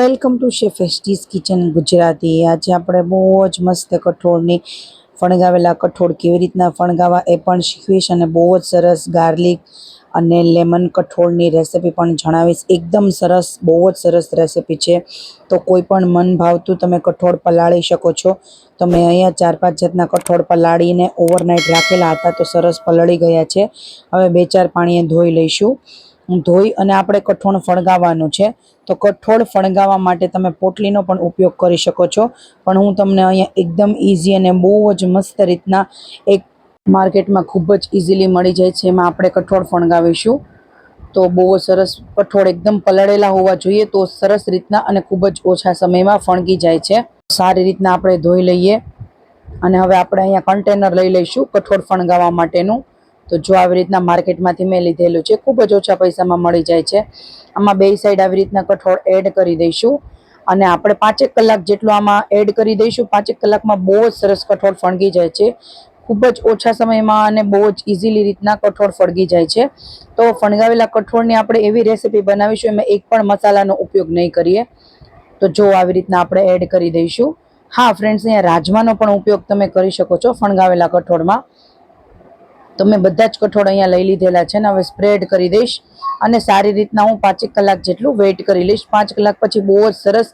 Welcome to chef એસટીઝ kitchen Gujarati. આજે આપણે બહુ જ મસ્ત કઠોળની ફણગાવેલા કઠોળ કેવી રીતના ફણગાવા એ પણ શીખવીશ અને બહુ જ સરસ ગાર્લિક અને લેમન કઠોળની રેસિપી પણ જણાવીશ. એકદમ સરસ, બહુ જ સરસ રેસિપી છે. તો કોઈ પણ મન ભાવતું તમે કઠોળ પલાળી શકો છો. તો મેં અહીંયા ચાર પાંચ જાતના કઠોળ પલાળીને ઓવરનાઇટ રાખેલા હતા તો સરસ પલળી ગયા છે. હવે બે ચાર પાણીએ ધોઈ લઈશું. ધોઈ અને આપણે કઠોળ ફણગાવવાનું છે. તો કઠોળ ફણગાવવા માટે તમે પોટલીનો પણ ઉપયોગ કરી શકો છો. પણ હું તમને અહીંયા એકદમ ઇઝી અને બહુ જ મસ્ત રીતના એક માર્કેટમાં ખૂબ જ ઇઝીલી મળી જાય છે. એમાં આપણે કઠોળ ફણગાવીશું તો બહુ સરસ કઠોળ એકદમ પલળેલા હોવા જોઈએ તો સરસ રીતના અને ખૂબ જ ઓછા સમયમાં ફણગી જાય છે. સારી રીતના આપણે ધોઈ લઈએ. અને હવે આપણે અહીંયા કન્ટેનર લઈ લઈશું કઠોળ ફણગાવવા માટેનું. તો જો આવી રીતના માર્કેટમાંથી મેં લીધેલું છે, ખૂબ જ ઓછા પૈસામાં મળી જાય છે. આમાં બે સાઈડ આવી રીતના કઠોળ એડ કરી દઈશું. અને આપણે પાંચેક કલાક જેટલું આમાં એડ કરી દઈશું, પાંચેક કલાકમાં બહુ જ સરસ કઠોળ ફણગી જાય છે. ખૂબ જ ઓછા સમયમાં અને બહુ જ ઇઝીલી રીતના કઠોળ ફળગી જાય છે. તો ફણગાવેલા કઠોળની આપણે એવી રેસીપી બનાવીશું, એમાં એક પણ મસાલાનો ઉપયોગ નહીં કરીએ. તો જો આવી રીતના આપણે એડ કરી દઈશું. હા ફ્રેન્ડ્સ અહીંયા રાજમાનો પણ ઉપયોગ તમે કરી શકો છો ફણગાવેલા કઠોળમાં. તો મેં બધા જ કઠોળ અહીંયા લઈ લીધેલા છે ને હવે સ્પ્રેડ કરી દઈશ. અને સારી રીતના હું પાંચેક કલાક જેટલું વેઇટ કરી લઈશ. પાંચ કલાક પછી બહુ જ સરસ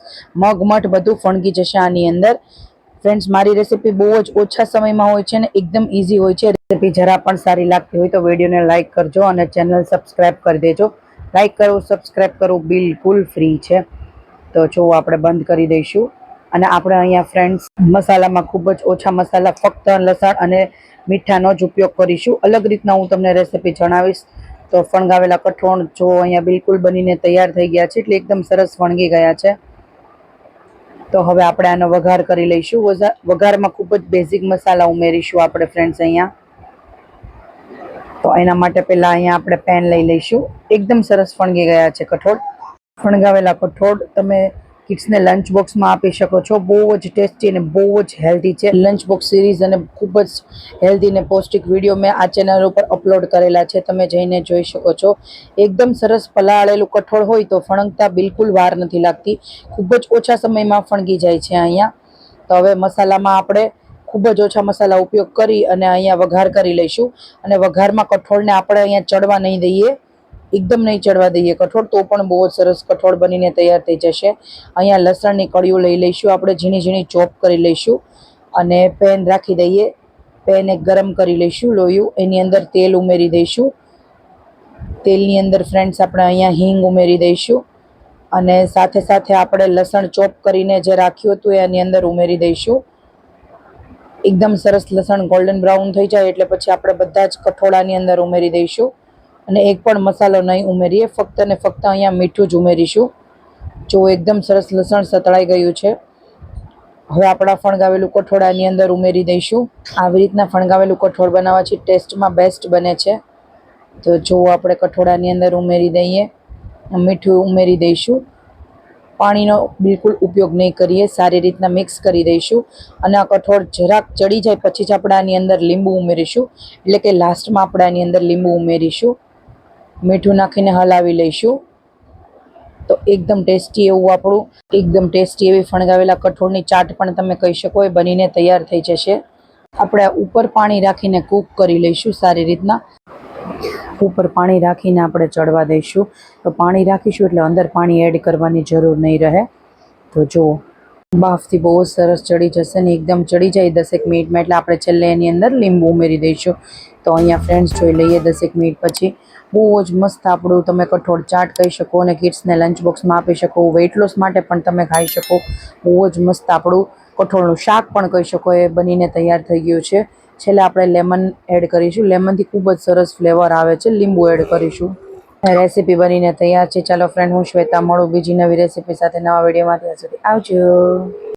મગમઠ બધું ફણગી જશે આની અંદર. ફ્રેન્ડ્સ મારી રેસીપી બહુ જ ઓછા સમયમાં હોય છે ને એકદમ ઇઝી હોય છે. રેસીપી જરા પણ સારી લાગતી હોય તો વિડીયોને લાઇક કરજો અને ચેનલ સબસ્ક્રાઈબ કરી દેજો. લાઇક કરવું સબસ્ક્રાઈબ કરવું બિલકુલ ફ્રી છે. તો જો આપણે બંધ કરી દઈશું. અને આપણે અહીંયા ફ્રેન્ડ્સ મસાલામાં ખૂબ જ ઓછા મસાલા, ફક્ત લસણ અને મીઠાનો જ ઉપયોગ કરીશું. અલગ રીતના હું તમને રેસીપી જણાવીશ. તો ફણગાવેલા કઠોળ જો અહીંયા બિલકુલ બનીને તૈયાર થઈ ગયા છે, એટલે એકદમ સરસ ફણગી ગયા છે. તો હવે આપણે આનો વઘાર કરી લઈશું. વઘારમાં ખૂબ જ બેઝિક મસાલા ઉમેરીશું આપણે ફ્રેન્ડ્સ અહીંયા. તો એના માટે પહેલાં અહીંયા આપણે પેન લઈ લઈશું. એકદમ સરસ ફણગી ગયા છે કઠોળ. ફણગાવેલા કઠોળ તમે કિડ્સને લંચ બોક્સમાં આપી શકો છો. બહુ જ ટેસ્ટી અને બહુ જ હેલ્ધી છે. લંચ બોક્સ સિરીઝ અને ખૂબ જ હેલ્ધી અને પૌષ્ટિક વીડિયો મેં આ ચેનલ ઉપર અપલોડ કરેલા છે. તમે જઈને જોઈ શકો છો. એકદમ સરસ પલાળેલું કઠોળ હોય તો ફણગતા બિલકુલ વાર નથી લાગતી. ખૂબ જ ઓછા સમયમાં ફણગી જાય છે અહીંયા. તો હવે મસાલામાં આપણે ખૂબ જ ઓછા મસાલા ઉપયોગ કરી અને અહીંયા વઘાર કરી લઈશું. અને વઘારમાં કઠોળને આપણે અહીંયા ચડવા નહીં દઈએ. એકદમ નહીં ચડવા દઈએ. કઠોળ તો પણ બહુ જ સરસ કઠોળ બનીને તૈયાર થઈ જશે. અહીંયા લસણની કળીઓ લઈ લઈશું આપણે, ઝીણી ઝીણી ચોપ કરી લઈશું અને પેન રાખી દઈએ. પેન એક ગરમ કરી લઈશું લોયું. એની અંદર તેલ ઉમેરી દઈશું. તેલની અંદર ફ્રેન્ડ્સ આપણે અહીંયા હિંગ ઉમેરી દઈશું અને સાથે સાથે આપણે લસણ ચોપ કરીને જે રાખ્યું હતું એની અંદર ઉમેરી દઈશું. એકદમ સરસ લસણ ગોલ્ડન બ્રાઉન થઈ જાય એટલે પછી આપણે બધા જ કઠોળાની અંદર ઉમેરી દઈશું. અને એક પણ મસાલો નહીં ઉમેરીએ. ફક્ત ને ફક્ત અહીંયા મીઠું જ ઉમેરીશું. જો એકદમ સરસ લસણ સતળાઈ ગયું છે. હવે આપણા ફણગાવેલું કઠોળાની અંદર ઉમેરી દઈશું. આવી રીતના ફણગાવેલું કઠોળ બનાવવાથી ટેસ્ટમાં બેસ્ટ બને છે. તો જો આપણે કઠોળાની અંદર ઉમેરી દઈએ, મીઠું ઉમેરી દઈશું. પાણીનો બિલકુલ ઉપયોગ નહીં કરીએ, સારી રીતના મિક્સ કરી દઈશું. અને આ કઠોળ જરાક ચડી જાય પછી જ આપણે આની અંદર લીંબુ ઉમેરીશું. એટલે કે લાસ્ટમાં આપણે આની અંદર લીંબુ ઉમેરીશું. મીઠું નાખીને હલાવી લઈશું. તો એકદમ ટેસ્ટી એવું આપણું, એકદમ ટેસ્ટી એવી ફણગાવેલા કઠોળની ચાટ પણ તમે કહી શકો, એ બનીને તૈયાર થઈ જશે. આપણે ઉપર પાણી રાખીને કૂક કરી લઈશું સારી રીતના. ઉપર પાણી રાખીને આપણે ચડવા દઈશું. તો પાણી રાખીશું એટલે અંદર પાણી એડ કરવાની જરૂર નહીં રહે. તો જુઓ બાફથી બહુ જ સરસ ચડી જશે ને એકદમ ચડી જાય દસેક મિનિટમાં. એટલે આપણે છેલ્લે એની અંદર લીંબુ ઉમેરી દઈશું. તો અહીંયા ફ્રેન્ડ્સ જોઈ લઈએ દસેક મિનિટ પછી. બહુ જ મસ્ત આપણું તમે કઠોળ ચાટ કહી શકો અને કિડ્સને લંચ બોક્સમાં આપી શકો વેઇટ લોસ માટે પણ તમે ખાઈ શકો. બહુ જ મસ્ત આપણું કઠોળનું શાક પણ કહી શકો, એ બનીને તૈયાર થઈ ગયું છે. છેલ્લે આપણે લેમન એડ કરીશું. લેમનથી ખૂબ જ સરસ ફ્લેવર આવે છે. લીંબુ એડ કરીશું. રેસીપી બનીને તૈયાર છે. ચાલો ફ્રેન્ડ હું શ્વેતા મળું બીજી નવી રેસીપી સાથે નવા વિડીયોમાં ત્યાં સુધી આવજો.